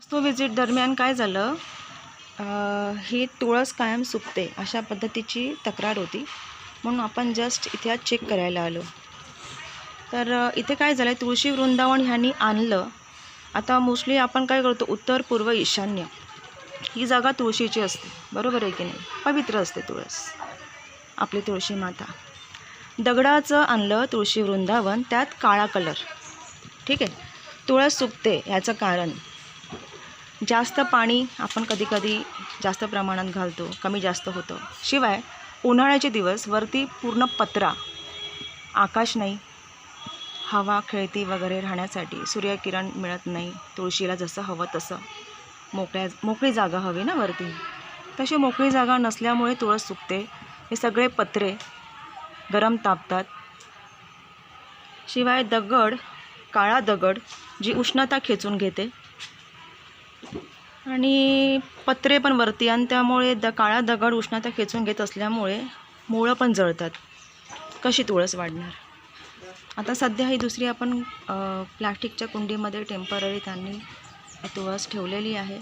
वस्तू व्हिजिट दरम्यान काय झालं? ही तुळस कायम सुकते अशा पद्धतीची तक्रार होती. म्हणून आपण जस्ट इथे आज चेक करायला आलो. तर इथे काय झालं आहे तुळशी वृंदावन ह्यांनी आणलं. आता मोस्टली आपण काय करतो? उत्तर पूर्व ईशान्य. ही जागा तुळशीची असते. बरोबर आहे की नाही? पवित्र असते तुळस. आपली तुळशी माता. दगडाचं आणलं तुळशी वृंदावन त्यात काळा कलर ठीक आहे? तुळस सुकते याचं कारण. जास्त पाणी आपण कधीकधी जास्त प्रमाणात घालतो कमी जास्त होतं. शिवाय उन्हाळ्याचे दिवस वरती पूर्ण पत्रा आकाश नाही हवा खेळती वगैरे राहण्यासाठी सूर्यकिरण मिळत नाही तुळशीला जसं हवं तसं. मोकळ्या मोकळी जागा हवी ना वरती? तशी मोकळी जागा नसल्यामुळे तुळस सुकते. हे सगळे पत्रे गरम तापतात. शिवाय दगड काळा दगड जी उष्णता खेचून घेते आणि पत्रे पण वरती आणि त्यामुळे द काळा दगड उष्णता खेचून घेत असल्यामुळे मुळं पण जळतात. कशी तुळस वाढणार? आता सध्या ही दुसरी आपण प्लॅस्टिकच्या कुंडीमध्ये टेंपररी त्यांनी तुळस ठेवलेली आहे.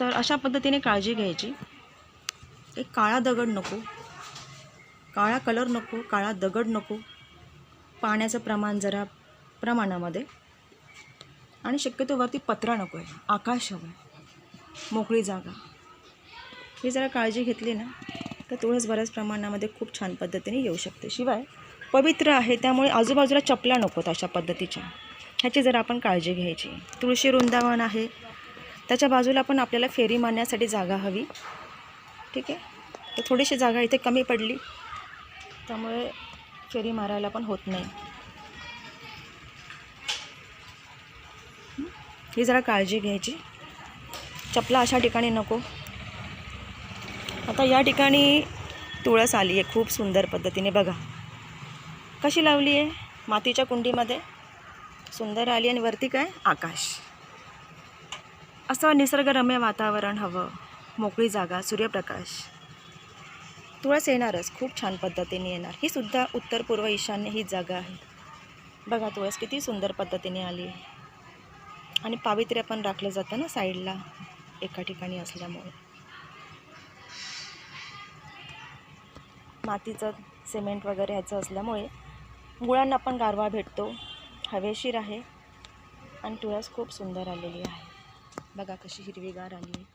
तर अशा पद्धतीने काळजी घ्यायची. एक काळा दगड नको. काळा कलर नको काळा दगड नको. पाण्याचं प्रमाण जरा प्रमाणामध्ये. आणि शक्यतो वरती पत्रा नको आहे. आकाश हवं आहे. मोकळी जागा. ही जरा काळजी घेतली ना तर तुळस बऱ्याच प्रमाणामध्ये खूप छान पद्धतीने येऊ शकते. शिवाय पवित्र आहे त्यामुळे आजूबाजूला चपला नकोत अशा पद्धतीच्या. ह्याची जरा आपण काळजी घ्यायची. तुळशी वृंदावन आहे. त्याच्या बाजूला पण आपल्याला फेरी मारण्यासाठी जागा हवी. ठीक आहे? तर थोडीशी जागा इथे कमी पडली. त्यामुळे फेरी मारायला पण होत नाही. ही जरा काळजी घ्यायची. चपला अशा ठिकाणी नको. आता या ठिकाणी तुळस आली आहे खूप सुंदर पद्धतीने बघा. कशी लावली आहे मातीच्या कुंडीमध्ये. सुंदर आली आणि वरती काय? आकाश. असं निसर्गरम्य वातावरण हवं. मोकळी जागा सूर्यप्रकाश. तुळस येणारच. खूप छान पद्धतीने येणार. ही सुद्धा उत्तर पूर्व ईशान्य ही जागा आहे. बघा तुळस किती सुंदर पद्धतीने आली आहे आणि पावित्र्य पण राखलं जातं ना साईडला एका ठिकाणी असल्यामुळे. मातीचं सिमेंट वगैरे ह्याचं असल्यामुळे मुळांना पण गारवा भेटतो. हवेशीर आहे आणि तुळस खूप सुंदर आलेली आहे. बघा कशी हिरवीगार आली. आहे